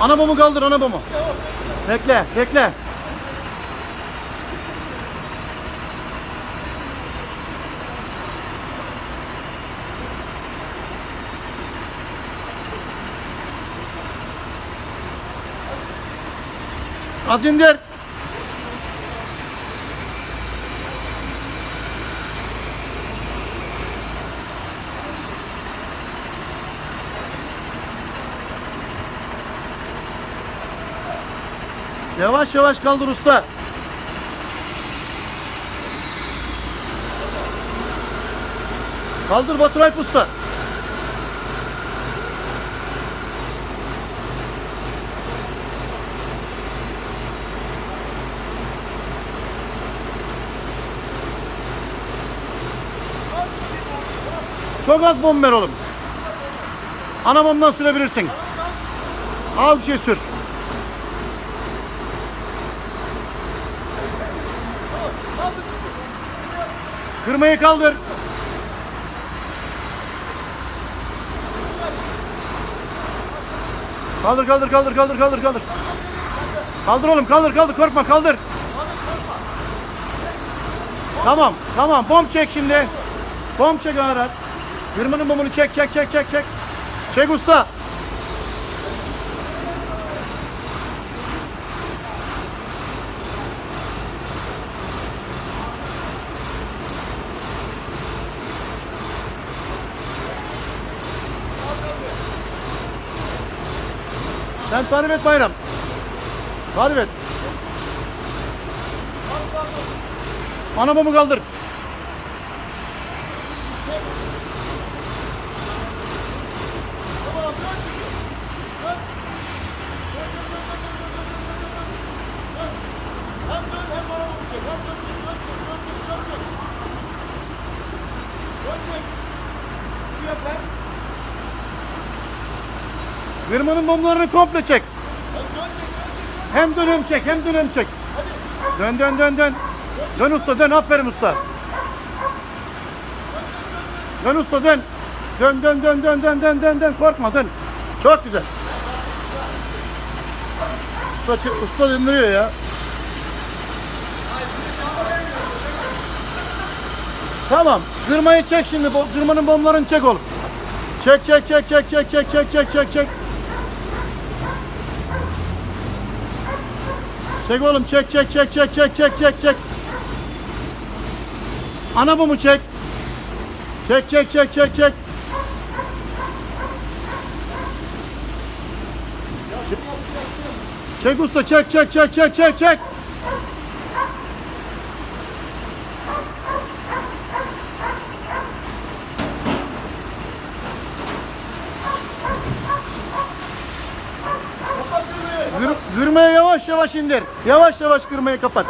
Anabamı kaldır anabamı. Bekle bekle. Az indir. Yavaş yavaş kaldır usta. Kaldır Batur Alp usta. Çok az bom ver oğlum. Ana bomdan sürebilirsin. Al bir şey sür. Kırmayı kaldır. Kaldır kaldır kaldır kaldır kaldır kaldır. Kaldır oğlum kaldır kaldır korkma kaldır. Tamam tamam bom çek şimdi. Bom çek Arat. Kırmanın bomunu çek çek çek çek çek. Çek usta. Sen tarif et bayram. Tarif et. Ana bomu kaldır. Firmanın bomlarını komple çek. Hem dönem çek hem dönem çek. Dön dön dön dön. Dön usta dön aferin usta. Dön usta dön. Dön dön dön dön dön dön dön dön korkma dön. Çok güzel. Usta, usta döndürüyor ya. Tamam. Zırmayı çek şimdi. Zırmanın bomlarını çek oğlum. Çek çek çek çek çek çek çek çek çek çek. Çek oğlum çek çek çek çek çek çek çek çek. Ana bu mu çek? Çek çek çek çek çek. Çek usta çek çek çek çek çek çek. Gır, gırmayı yavaş yavaş indir. Yavaş yavaş gırmayı kapat.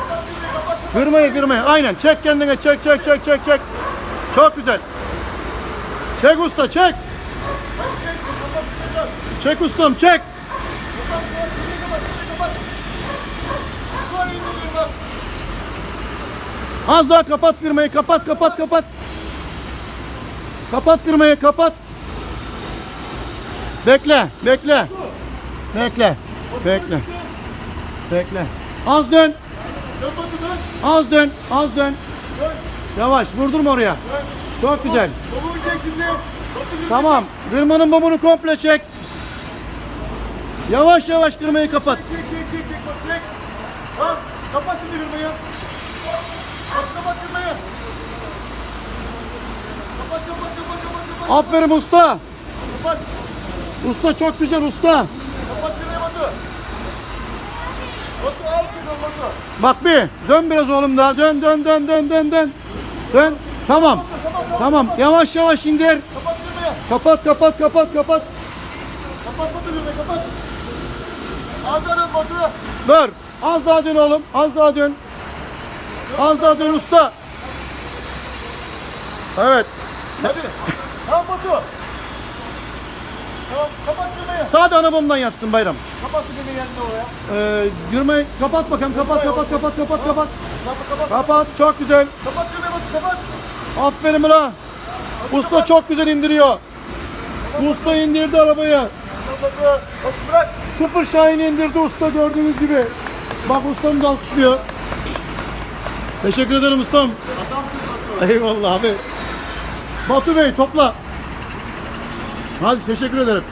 Gırmayı gırmayı. Aynen. Çek kendine. Çek çek çek çek çek. Çok güzel. Çek usta çek. Çek ustam çek. Az daha kapat firmayı. Kapat kapat kapat. Kapat firmayı kapat. Bekle bekle. Bekle. Bekle. Bekle. Az dön. Az dön. Az dön. Yavaş. Vurdurma oraya. Çok güzel. Çek Tamam. Kırmanın bomunu komple çek. Yavaş yavaş kırmayı kapat. çek çek çek çek bak çek. Tamam. Kapat şimdi kırmayı. Bak kapat kırmayı. Kapat kapat kapat kapat kapat. Aferin usta. Kapat. Usta çok güzel usta. Kapat kırmayı Batu. Batu al çek al Batu. Bak bir. Dön biraz oğlum daha. Dön dön dön dön dön dön. Dön. Tamam. Tamam. Yavaş yavaş indir. Kapat. Kapat kapat kapat kapat. Kapat Batu kapat. Aferin Batu. Dur. Az daha dön oğlum. Az daha dön. Az daha dön usta. Evet. Hadi. Tamam Batu. Tamam kapat kırmayı. Sade ana bomban yatsın bayram. Kapat kırmayı yanına oraya. Ee, yürümeyi kapat bakalım. Kapat kapat kapat kapat kapat. Kapat kapat. Kapat. Çok güzel. Kapat kırmayı Batu kapat. Aferin la. Usta çok güzel indiriyor. Usta indirdi arabayı. Bırak. sıfır Şahin'i indirdi usta gördüğünüz gibi. Bak ustamız alkışlıyor. Teşekkür ederim ustam. Adamsın Batu. Eyvallah abi. Batu Bey topla. Hadi teşekkür ederim.